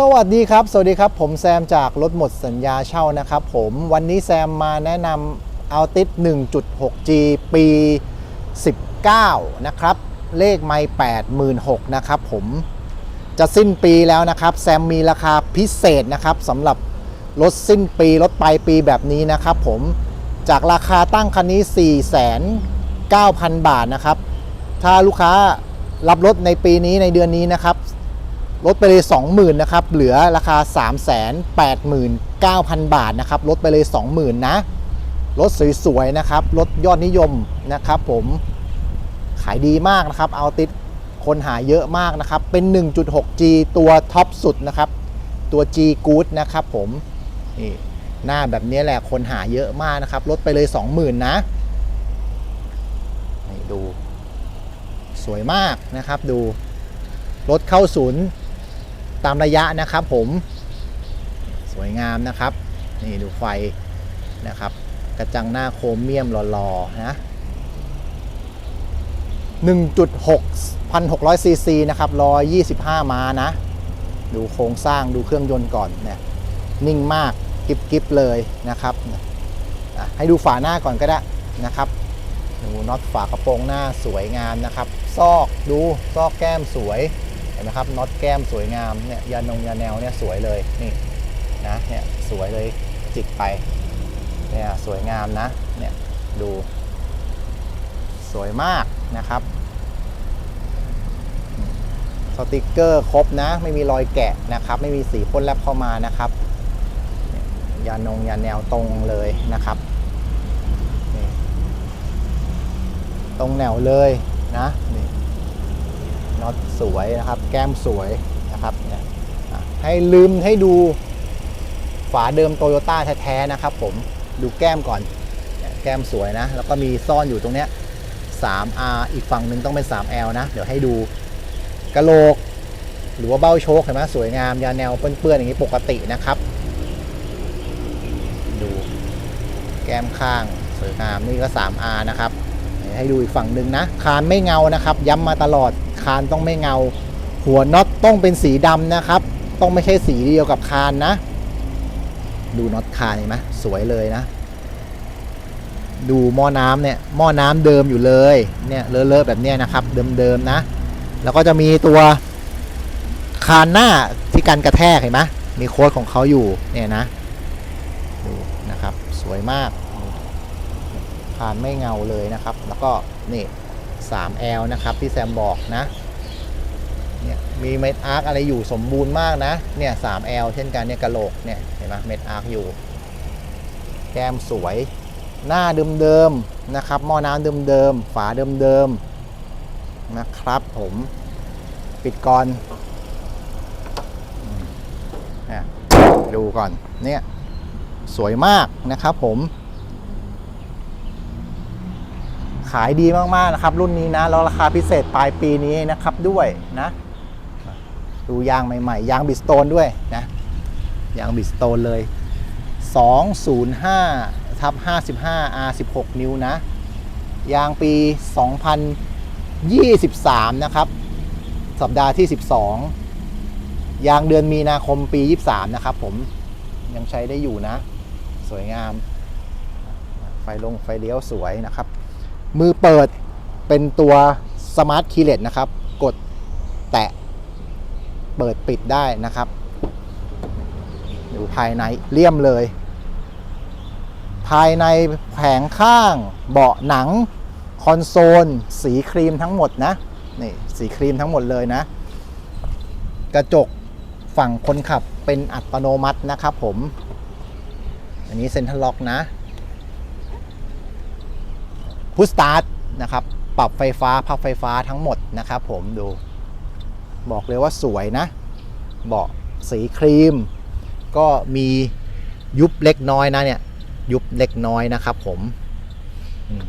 สวัสดีครับ สวัสดีครับ ผมแซมจากรถหมดสัญญาเช่านะครับผมวันนี้แซมมาแนะนำเอาติด 1.6G ปี 19 นะครับ เลขไม่86,000นะครับผมจะสิ้นปีแล้วนะครับ แซมมีราคาพิเศษนะครับสำหรับรถสิ้นปีรถปลายปีแบบนี้นะครับผมจากราคาตั้งคันนี้ 4,900บาทนะครับ ถ้าลูกค้ารับรถในปีนี้ในเดือนนี้นะครับ ลดไปเลย 20,000นะครับ เหลือราคา 389,000 บาทนะครับ ลดไปเลย 20,000 นะ รถสวยๆนะครับ รถยอดนิยมนะครับผม ขายดีมากนะครับ เอาติดคนหาเยอะมากนะครับ เป็น 1.6G ตัวท็อปสุดนะครับ ตัว G Good นะครับผม นี่หน้าแบบนี้แหละคนหาเยอะมากนะครับ ลดไปเลย 20,000 นะ นี่ดู สวยมากนะครับดูรถเข้าศูนย์ ตามระยะนะครับผมสวยงามนะครับ นี่ดูไฟนะครับ กระจังหน้าโครเมียมหล่อๆนะ1.6 1,600ซีซีนะครับ125 ม้านะ ดูโครงสร้างดูเครื่องยนต์ก่อนเนี่ยนิ่งมากกิบๆเลยนะครับ ให้ดูฝาหน้าก่อนก็ได้นะครับดูน็อตฝากระโปรงหน้าสวยงามนะครับ ซอกดูซอกแก้มสวย เห็นไหมครับน็อตแก้มสวยงามเนี่ยยานงยาแนวเนี่ยสวยเลยนี่นะเนี่ยสวยเลยจิกไปเนี่ยสวยงามนะเนี่ยดูสวยมากนะครับ สติกเกอร์ครบนะ ไม่มีรอยแกะนะครับ ไม่มีสีพ่นแลบเข้ามานะครับยานงยาแนวตรงเลยนะครับตรงแนวเลยนะนี่ น็อตสวยนะครับ แก้มสวยนะครับเนี่ยให้ลืมให้ดูฝาเดิมโตโยต้าแท้ๆนะครับ ผมดูแก้มก่อน แก้มสวยนะ แล้วก็มีซ่อนอยู่ตรงเนี้ย 3R อีกฝั่งหนึ่งต้องเป็น 3L นะ เดี๋ยวให้ดูกระโหลก หรือว่าเบ้าโชคเห็นไหมสวยงาม ยาแนวเปื้อนๆอย่างนี้ปกตินะครับ ดูแก้มข้างสวยงามนี่ก็ 3R นะครับ ให้ดูอีกฝั่งหนึ่งนะ คานไม่เงานะครับ ย้ำมาตลอด คานต้องไม่เงา หัวน็อตต้องเป็นสีดำนะครับ ต้องไม่ใช่สีเดียวกับคานนะ ดูน็อตคานเห็นไหมสวยเลยนะ ดูหม้อน้ำเนี่ยหม้อน้ำเดิมอยู่เลยเนี่ยเลอะๆแบบเนี้ยนะครับ เดิมๆนะ แล้วก็จะมีตัวคานหน้าที่กันกระแทกเห็นไหมมีโค้ดของเขาอยู่เนี่ยนะดูนะครับสวยมากคานไม่เงาเลยนะครับ แล้วก็นี่ 3L นะครับที่แซมบอกนะเนี่ยมีเม็ดอาร์คอะไรอยู่สมบูรณ์มากนะเนี่ย 3L เช่นกันเนี่ยกระโหลกเนี่ยเห็นไหมเม็ดอาร์คอยู่ แก้มสวยหน้าเดิมๆนะครับหม้อน้ำเดิมๆฝาเดิมๆนะครับผมปิดก่อนเนี่ยดูก่อนเนี่ยสวยมากนะครับผม ขายดีมากๆนะครับ รุ่นนี้นะแล้วราคาพิเศษปลายปีนี้นะครับด้วยนะดูยางใหม่ๆ ยางบิสโตนด้วยนะยางบิสโตนเลย 205ทับ55 R 16 นิ้วนะ ยางปี 2023 นะครับ สัปดาห์ที่ 12 ยางเดือนมีนาคมปี 23 นะครับผมยังใช้ได้อยู่นะ สวยงาม ไฟลงไฟเลี้ยวสวยนะครับ มือเปิดเป็นตัวสมาร์ทคีย์เลสนะครับ กดแตะเปิดปิดได้นะครับอยู่ภายในเลี่ยมเลย ภายในแผงข้างเบาะหนัง คอนโซล สีครีมทั้งหมดนะนี่สีครีมทั้งหมดเลยนะ กระจกฝั่งคนขับเป็นอัตโนมัตินะครับผม อันนี้เซ็นทรัลล็อกนะ พุชสตาร์ทนะครับปรับไฟฟ้าพับไฟฟ้าทั้งหมดนะครับผมดูบอกเลยว่าสวยนะ เบาะสีครีม ก็มียุบเล็กน้อยนะเนี่ยยุบเล็กน้อยนะครับผมอืม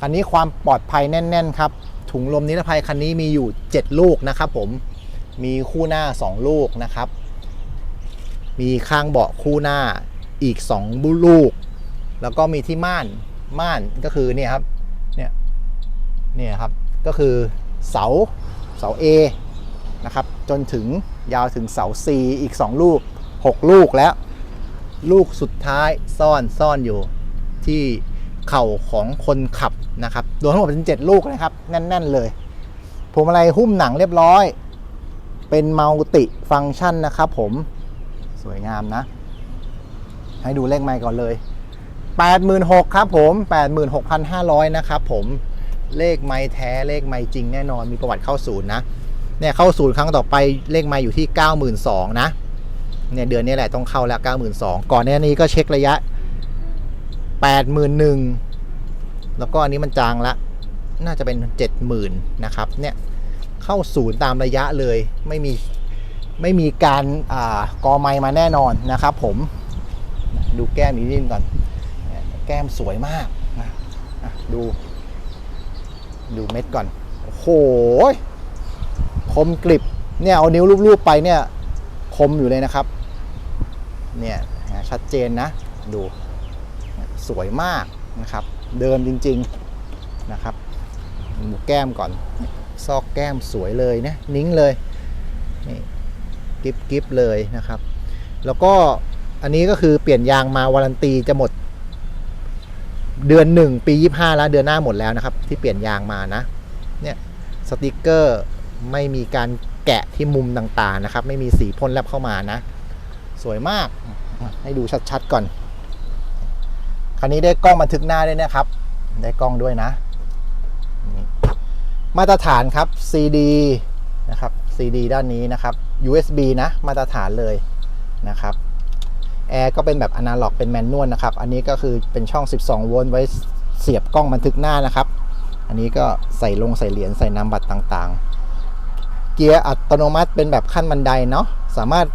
คันนี้ความปลอดภัยแน่น ๆ ครับ ถุงลมนิรภัยคันนี้มีอยู่ 7 ลูกนะครับผมมีคู่หน้า 2 ลูกนะครับ มีข้างเบาะคู่หน้าอีก 2 ลูก แล้วก็มีที่ม่าน ม่านก็คือเนี่ยครับเนี่ยเนี่ยครับก็คือเสาเสา A นะครับจนถึงยาวถึงเสา C อีก 2 ลูก 6 ลูกแล้ว ลูกสุดท้ายซ่อนซ่อนอยู่ที่เข่าของคนขับนะครับรวมทั้งหมดเป็น 7 ลูกนะครับ แน่น ๆ เลยพวงมาลัยหุ้มหนังเรียบร้อย เป็นมัลติฟังก์ชันนะครับผมสวยงามนะ ให้ดูเลขไมค์ก่อนเลย 86,000ครับผม 86,500 นะครับผมเลขไม้แท้เลขไม้จริงแน่นอนมีประวัติเข้าศูนย์นะเนี่ยเข้าศูนย์ครั้งต่อไปเลขไม้อยู่ที่ 92,000นะเนี่ยเดือนนี้แหละต้องเข้าแล้ว 92,000 ก่อนหน้านี้ก็เช็คระยะ 81,000 แล้วก็อันนี้มันจางละ น่าจะเป็น 70,000 นะครับเนี่ยเข้าศูนย์ตามระยะเลยไม่มีไม่มีการอ่ากอไม้มาแน่นอนนะครับผมดูแก้มอีกนิดนึงก่อน แก้มสวยมากนะดู ดูเม็ดก่อน โอ้โห คมกริบ เนี่ย เอานิ้วรูปๆไปเนี่ย คมอยู่เลยนะครับ เนี่ยชัดเจนนะ ดูสวยมากนะครับ เดิมจริง ๆนะครับดูแก้มก่อน ซอกแก้มสวยเลยนะ นิ้งเลยนี่กิบกิบเลยนะครับ แล้วก็อันนี้ก็คือเปลี่ยนยางมาวารันตีจะหมด เดือนหนึ่งปียี่ห้าแล้วเดือนหน้าหมดแล้วนะครับ ที่เปลี่ยนยางมานะเนี่ยสติกเกอร์ไม่มีการแกะที่มุมต่างๆนะครับ ไม่มีสีพ่นแลบเข้ามานะ สวยมาก ให้ดูชัดๆก่อน คันนี้ได้กล้องบันทึกหน้าด้วยนะครับ ได้กล้องด้วยนะ มาตรฐานครับ CD นะครับ CD ด้านนี้นะครับ USB นะ มาตรฐานเลยนะครับ แอร์ก็เป็นแบบอนาล็อกเป็นแมนนวลนะครับ อันนี้ก็คือเป็นช่อง 12 โวลต์ไว้เสียบกล้องบันทึกหน้านะครับ อันนี้ก็ใส่ลงใส่เหรียญใส่นามบัตรต่างๆ เกียร์อัตโนมัติเป็นแบบขั้นบันไดเนาะ สามารถ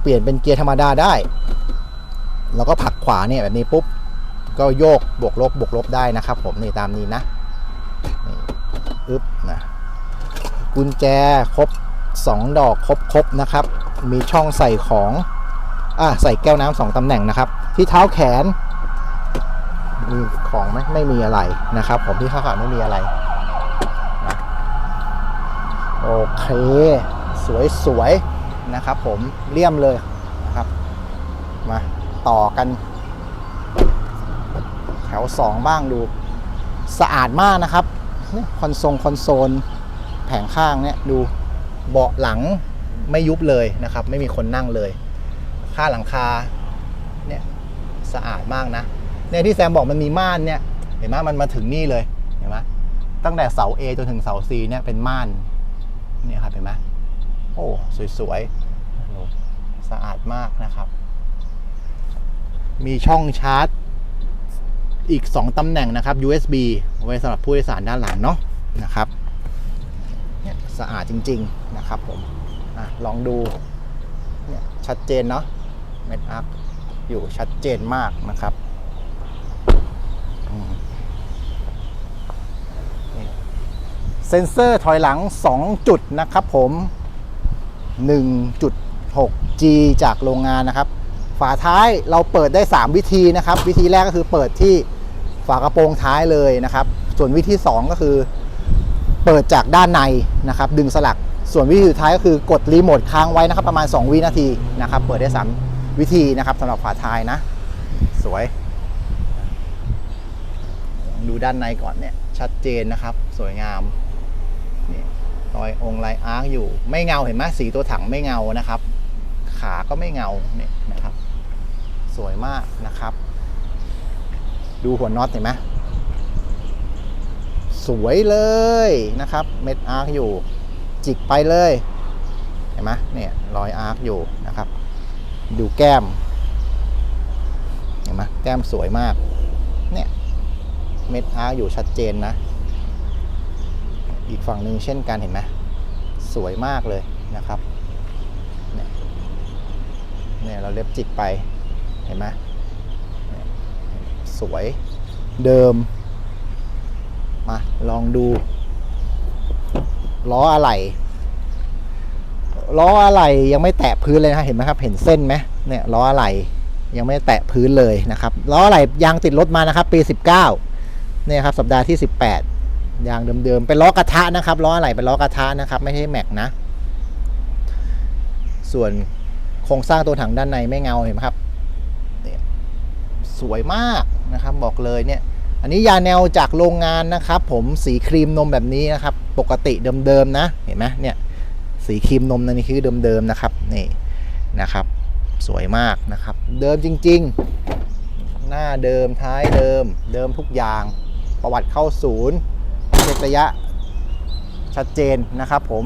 เปลี่ยนเป็นเกียร์ธรรมดาได้ แล้วก็ผลักขวาเนี่ยแบบนี้ปุ๊บ ก็โยกบวกลบบวกลบได้นะครับผมนี่ตามนี้นะนี่อึ๊บนะกุญแจครบ 2 ดอกครบครบนะครับ มีช่องใส่ของ อะใส่แก้วน้ำสองตำแหน่งนะครับ ที่เท้าแขนมีของไหมไม่มีอะไรนะครับ ผมที่ข้าขาไม่มีอะไรนะโอเค สวยสวยๆนะครับ ผมเลี่ยมเลยนะครับ มาต่อกัน แถว 2 บ้างดูสะอาดมากนะครับคอนโซลคอนโซลแผงข้างเนี่ยดูเบาะหลังไม่ยุบเลยนะครับ ไม่มีคนนั่งเลย ค่าหลังคาเนี่ยสะอาดมากนะเนี่ยที่แซมบอกมันมีม่านเนี่ยเห็นไหมมันมาถึงนี่เลยเห็นไหมตั้งแต่เสา A จนถึงเสา C เนี่ยเป็นม่านเนี่ยครับเห็นไหมโอ้สวยๆดูสะอาดมากนะครับ มีช่องชาร์จอีก 2ตำแหน่งนะครับ USB ไว้สำหรับผู้โดยสารด้านหลังเนาะนะครับเนี่ยสะอาดจริง ๆ นะครับผมอลองดูเนี่ยชัดเจนเนาะ เม็ดอัพอยู่ชัดเจนมากนะครับเซ็นเซอร์ถอยหลัง 2 จุดนะครับผม 1.6G จากโรงงานนะครับ ฝาท้ายเราเปิดได้ 3 วิธีนะครับ วิธีแรกก็คือเปิดที่ฝากระโปรงท้ายเลยนะครับ ส่วนวิธี 2 ก็คือเปิดจากด้านในนะครับ ดึงสลัก ส่วนวิธีสุดท้ายก็คือกดรีโมทค้างไว้นะครับ ประมาณ 2 วินาทีนะครับ เปิดได้ 3 วิธีนะครับสำหรับฝาท้ายนะ สวย ดูด้านในก่อนเนี่ย ชัดเจนนะครับ สวยงามนี่รอยองค์ลายอาร์คอยู่ ไม่เงาเห็นไหมสีตัวถังไม่เงานะครับ ขาก็ไม่เงาเนี่ยนะครับ สวยมากนะครับ ดูหัวน็อตเห็นไหมสวยเลยนะครับ เม็ดอาร์คอยู่ จิกไปเลย เห็นไหมเนี่ยรอยอาร์คอยู่ ดูแก้ม เห็นไหมแก้มสวยมาก เนี่ย เม็ดอาร์อยู่ชัดเจนนะ อีกฝั่งหนึ่งเช่นกันเห็นไหมสวยมากเลยนะครับ เนี่ยเราเล็บจิกไป เห็นไหมสวยเดิม มาลองดู ล้ออะไหล่ ล้ออะไหล่ยังไม่แตะพื้นเลยนะเห็นไหมครับ เห็นเส้นไหมเนี่ยล้ออะไหล่ยังไม่แตะพื้นเลยนะครับล้ออะไหล่ยางติดรถมานะครับ ปี 19เนี่ยครับสัปดาห์ที่ 18ยางเดิมๆเป็นล้อกระทะนะครับล้ออะไหล่เป็นล้อกระทะนะครับ ไม่ใช่แม็กนะ ส่วนโครงสร้างตัวถังด้านในไม่เงาเห็นไหมครับเนี่ยสวยมากนะครับบอกเลยเนี่ยอันนี้ยาแนวจากโรงงานนะครับ ผมสีครีมนมแบบนี้นะครับ ปกติเดิมๆนะเห็นไหมเนี่ย สีครีมนมนั่นนี่คือเดิมๆนะครับนี่นะครับ สวยมากนะครับ เดิมจริง ๆ หน้าเดิมท้ายเดิม เดิมทุกอย่างประวัติเข้าศูนย์เช็คระยะชัดเจนนะครับผม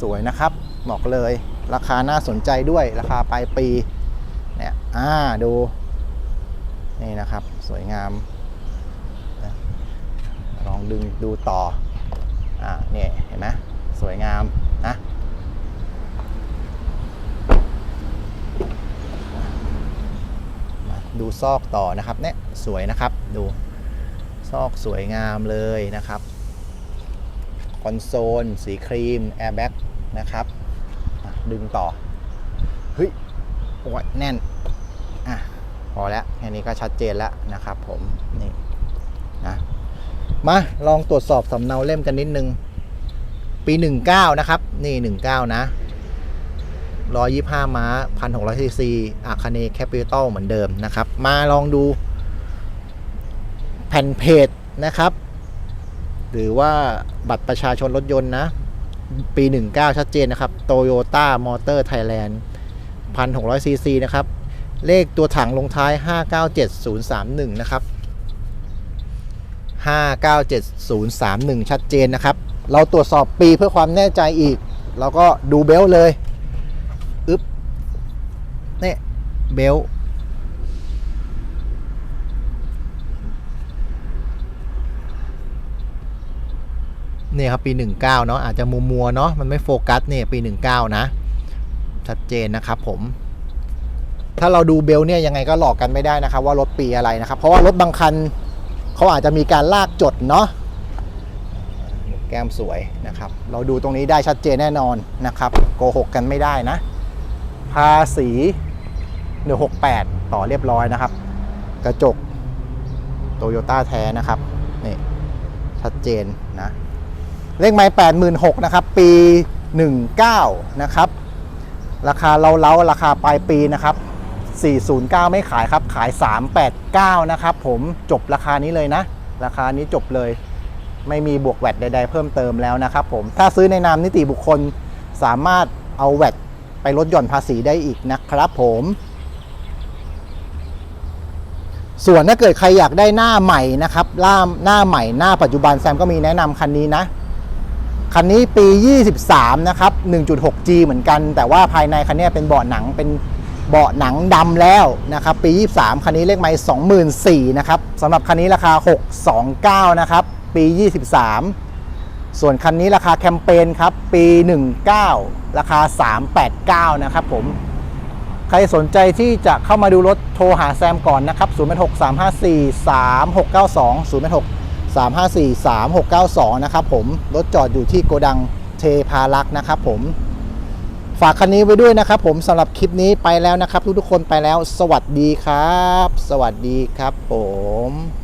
สวยนะครับบอกเลยราคาน่าสนใจด้วยราคาปลายปีเนี่ยอ่าดูนี่นะครับสวยงามลองดึงดูต่ออ่าเนี่ยเห็นไหม สวยงามนะดูซอกต่อนะครับเนี่ยสวยนะครับดูซอกสวยงามเลยนะครับ คอนโซล สีครีม แอร์แบ็กนะครับดึงต่อ เฮ้ยโอ้ยแน่น อะ พอแล้วแค่นี้ก็ชัดเจนแล้วนะครับผม นี่นะมาลองตรวจสอบสำเนาเล่มกันนิดนึง ปี 19 นะครับ นี่ 19 นะ 125 ม้า 1,600ซีซีอาคาเนแคปิตอลเหมือนเดิมนะครับ มาลองดู แผ่นเพจนะครับ หรือว่าบัตรประชาชนรถยนต์นะ ปี 19 ชัดเจนนะครับ Toyota Motor Thailand 1,600ซีซีนะครับ เลขตัวถังลงท้าย 597031 นะครับ 597031 ชัดเจนนะครับ เราตรวจสอบปีเพื่อความแน่ใจอีก เราก็ดูเบลเลยอึ๊บนี่เบลต์นี่ยครับปี 19เนาะอาจจะมัวมัวๆเนาะมันไม่โฟกัสเนี่ยปี 19 นะ ชัดเจนนะครับผม ถ้าเราดูเบลเนี่ยยังไงก็หลอกกันไม่ได้นะครับ ว่ารถปีอะไรนะครับ เพราะว่ารถบางคันเขาอาจจะมีการลากจดเนาะ แก้มสวยนะครับ เราดูตรงนี้ได้ชัดเจนแน่นอนนะครับ โกหกกันไม่ได้นะ ภาษี168 ต่อเรียบร้อยนะครับ กระจกโตโยต้าแท้นะครับ นี่ชัดเจนนะ เลขไม้86,000นะครับ ปี 19 นะครับ ราคาเราเล้าราคาปลายปีนะครับ 409 ไม่ขายครับ ขาย 389 นะครับ ผมจบราคานี้เลยนะ ราคานี้จบเลย ไม่มีบวกแวดใด ๆ เพิ่มเติมแล้วนะครับผมถ้าซื้อในนามนิติบุคคลสามารถเอาแวดไปลดหย่อนภาษีได้อีกนะครับผม ส่วนถ้าเกิดใครอยากได้หน้าใหม่นะครับล่ามหน้าใหม่หน้าปัจจุบันแซมก็มีแนะนำคันนี้นะคันนี้ปี 23 นะครับ 1.6G เหมือนกัน แต่ว่าภายในคันนี้เป็นเบาะหนัง เป็นเบาะหนังดำแล้วนะครับ ปี 23 คันนี้เลขไมล์24,000นะครับสำหรับคันนี้ราคา 629 นะครับ ปี 23 ส่วนคันนี้ราคาแคมเปญครับ ปี 19 ราคา 389 นะครับผม ใครสนใจที่จะเข้ามาดูรถโทรหาแซมก่อนนะครับ0 6 3 5 4 3 6 9 2 0 6 3 5 4 3 6 9 2 นะครับผม รถจอดอยู่ที่โกดังเทพารักษ์นะครับผมฝากคันนี้ไว้ด้วยนะครับผมสำหรับคลิปนี้ไปแล้วนะครับ ทุกๆคนไปแล้ว สวัสดีครับ สวัสดีครับผม